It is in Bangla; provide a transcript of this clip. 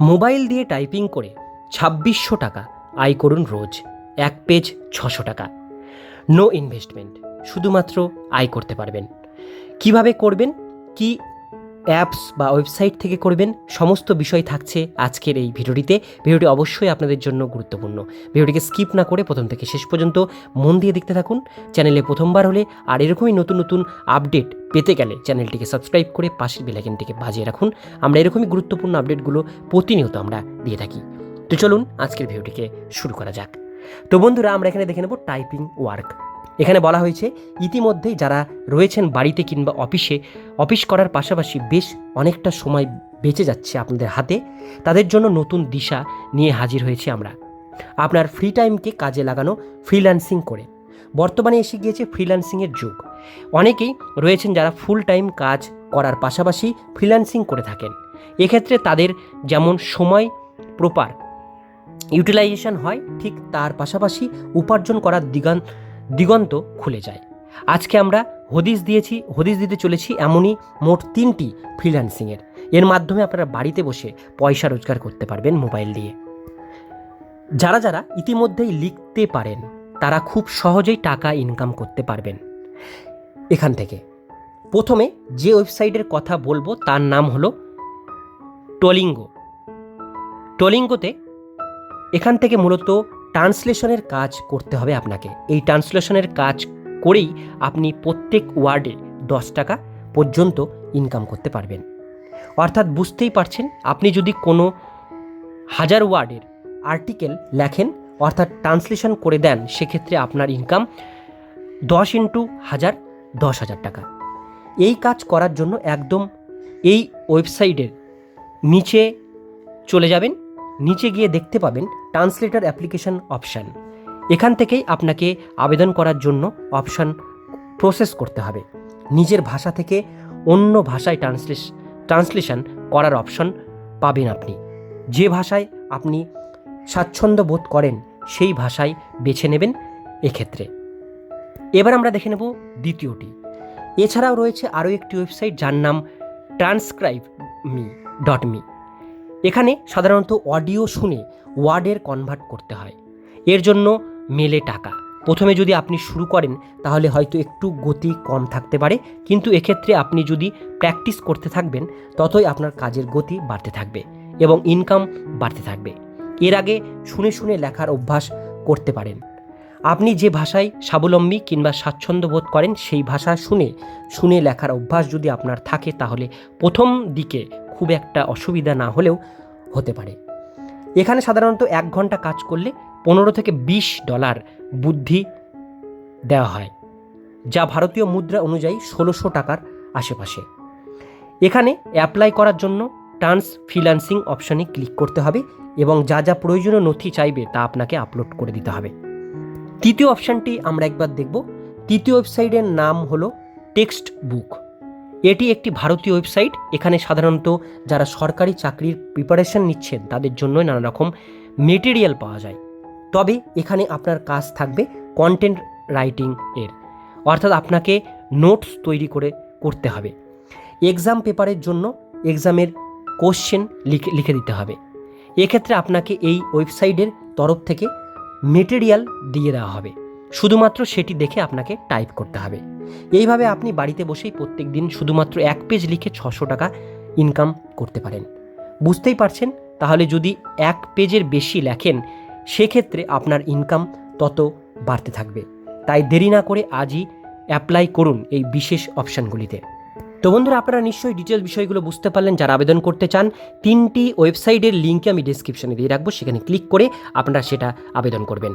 মোবাইল দিয়ে টাইপিং করে ছাব্বিশশো টাকা আয় করুন রোজ। এক পেজ ছশো টাকা। নো ইনভেস্টমেন্ট, শুধুমাত্র আয় করতে পারবেন। কীভাবে করবেন? কি অ্যাপস বা ওয়েবসাইট থেকে করবেন, সমস্ত বিষয় থাকছে আজকের এই ভিডিওটিতে। ভিডিওটি অবশ্যই আপনাদের জন্য গুরুত্বপূর্ণ। ভিডিওটিকে স্কিপ না করে প্রথম থেকে শেষ পর্যন্ত মন দিয়ে দেখতে থাকুন। চ্যানেলে প্রথমবার হলে আর এরকমই নতুন নতুন আপডেট পেতে গেলে চ্যানেলটিকে সাবস্ক্রাইব করে পাশের বেলাইকেনটিকে বাজিয়ে রাখুন। আমরা এরকমই গুরুত্বপূর্ণ আপডেটগুলো প্রতিনিয়ত আমরা দিয়ে থাকি। তো চলুন আজকের ভিডিওটিকে শুরু করা যাক। তো বন্ধুরা, আমরা এখানে দেখে নেব টাইপিং ওয়ার্ক এখানে বলা হয়েছে, ইতিমধ্যেই যারা রয়েছেন বাড়িতে কিংবা অফিসে, অফিস করার পাশাপাশি বেশ অনেকটা সময় বেঁচে যাচ্ছে আপনাদের হাতে, তাদের জন্য নতুন দিশা নিয়ে হাজির হয়েছি আমরা। আপনার ফ্রি টাইমকে কাজে লাগানো ফ্রিল্যান্সিং করে। বর্তমানে এসে গিয়েছে ফ্রিল্যান্সিংয়ের যুগ। অনেকেই রয়েছেন যারা ফুল টাইম কাজ করার পাশাপাশি ফ্রিল্যান্সিং করে থাকেন। এক্ষেত্রে তাদের যেমন সময় প্রপার ইউটিলাইজেশন হয়, ঠিক তার পাশাপাশি উপার্জন করার দিগান দিগন্ত খুলে যায়। আজকে আমরা হদিস দিয়েছি হদিস দিতে চলেছি এমনই মোট তিনটি ফ্রিল্যান্সিংয়ের এর মাধ্যমে আপনারা বাড়িতে বসে পয়সা রোজগার করতে পারবেন মোবাইল দিয়ে। যারা যারা ইতিমধ্যেই লিখতে পারেন, তারা খুব সহজেই টাকা ইনকাম করতে পারবেন। এখান থেকে। প্রথমে যে ওয়েবসাইটের কথা বলব, তার নাম হলো টলিঙ্গো টলিঙ্গোতে এখান থেকে মূলত ট্রান্সলেশনের কাজ করতে হবে আপনাকে। এই ট্রান্সলেশনের কাজ করেই আপনি প্রত্যেক ওয়ার্ডে দশ টাকা পর্যন্ত ইনকাম করতে পারবেন। অর্থাৎ বুঝতেই পারছেন, আপনি যদি কোনো হাজার ওয়ার্ডের আর্টিকেল লেখেন, অর্থাৎ ট্রান্সলেশন করে দেন, সেক্ষেত্রে আপনার ইনকাম দশ ইন্টু হাজার, দশ হাজার টাকা। এই কাজ করার জন্য একদম এই ওয়েবসাইটের নিচে চলে যাবেন নিচে গিয়ে দেখতে পাবেন ট্রান্সলেটর অ্যাপ্লিকেশন অপশান। এখান থেকেই আপনাকে আবেদন করার জন্য অপশান প্রসেস করতে হবে। নিজের ভাষা থেকে অন্য ভাষায় ট্রান্সলেশ, ট্রান্সলেশন করার অপশন পাবেন আপনি। যে ভাষায় আপনি স্বাচ্ছন্দ্য বোধ করেন, সেই ভাষায় বেছে নেবেন এক্ষেত্রে। এবার আমরা দেখে নেব দ্বিতীয়টি। এছাড়াও রয়েছে আরও একটি ওয়েবসাইট যার নাম ট্রান্সক্রাইব মি ডট মি এখানে সাধারণত অডিও শুনে ওয়ার্ডের কনভার্ট করতে হয়। এর জন্য মেলে টাকা। প্রথমে যদি আপনি শুরু করেন, তাহলে হয়তো একটু গতি কম থাকতে পারে, কিন্তু এক্ষেত্রে আপনি যদি প্র্যাকটিস করতে থাকবেন, ততই আপনার কাজের গতি বাড়তে থাকবে এবং ইনকাম বাড়তে থাকবে। এর আগে শুনে শুনে লেখার অভ্যাস করতে পারেন। আপনি যে ভাষায় স্বাবলম্বী কিংবা স্বাচ্ছন্দ্য বোধ করেন, সেই ভাষা শুনে শুনে লেখার অভ্যাস যদি আপনার থাকে, তাহলে প্রথম দিকে খুব একটা অসুবিধা না হলেও হতে পারে। এখানে সাধারণত এক ঘণ্টা কাজ করলে পনেরো থেকে বিশ ডলার বুদ্ধি দেওয়া হয়, যা ভারতীয় মুদ্রা অনুযায়ী ষোলোশো টাকার আশেপাশে। এখানে অ্যাপ্লাই করার জন্য ট্রান্স ফ্রিল্যান্সিং অপশানে ক্লিক করতে হবে এবং যা যা প্রয়োজনীয় নথি চাইবে তা আপনাকে আপলোড করে দিতে হবে। তৃতীয় অপশানটি আমরা একবার দেখব। তৃতীয় ওয়েবসাইটের নাম হলো টেক্সট বুক এটি একটি ভারতীয় ওয়েবসাইট। এখানে সাধারণত যারা সরকারি চাকরির প্রিপারেশন নিচ্ছেন, তাদের জন্য নানা রকম মেটেরিয়াল পাওয়া যায়। তবে এখানে আপনার কাজ থাকবে কন্টেন্ট রাইটিং এর। অর্থাৎ আপনাকে নোটস তৈরি করে করতে হবে। এক্সাম পেপারের জন্য এক্সামের কোশ্চেন লিখে লিখে দিতে হবে। এক্ষেত্রে আপনাকে এই ওয়েবসাইটের তরফ থেকে মেটেরিয়াল দিয়ে দেওয়া হবে। শুধুমাত্র সেটি দেখে আপনাকে টাইপ করতে হবে। এইভাবে আপনি বাড়িতে বসেই প্রত্যেক দিন শুধুমাত্র এক পেজ লিখে ছশো টাকা ইনকাম করতে পারেন। বুঝতেই পারছেন? তাহলে যদি এক পেজের বেশি লেখেন, সেক্ষেত্রে আপনার ইনকাম তত বাড়তে থাকবে। তাই দেরি না করে আজই অ্যাপ্লাই করুন এই বিশেষ অপশানগুলিতে তো বন্ধুরা, আপনারা নিশ্চয়ই ডিটেলস বিষয়গুলো বুঝতে পারলেন। যারা আবেদন করতে চান, তিনটি ওয়েবসাইটের লিঙ্কে আমি ডিসক্রিপশনে দিয়ে রাখব। সেখানে ক্লিক করে আপনারা সেটা আবেদন করবেন।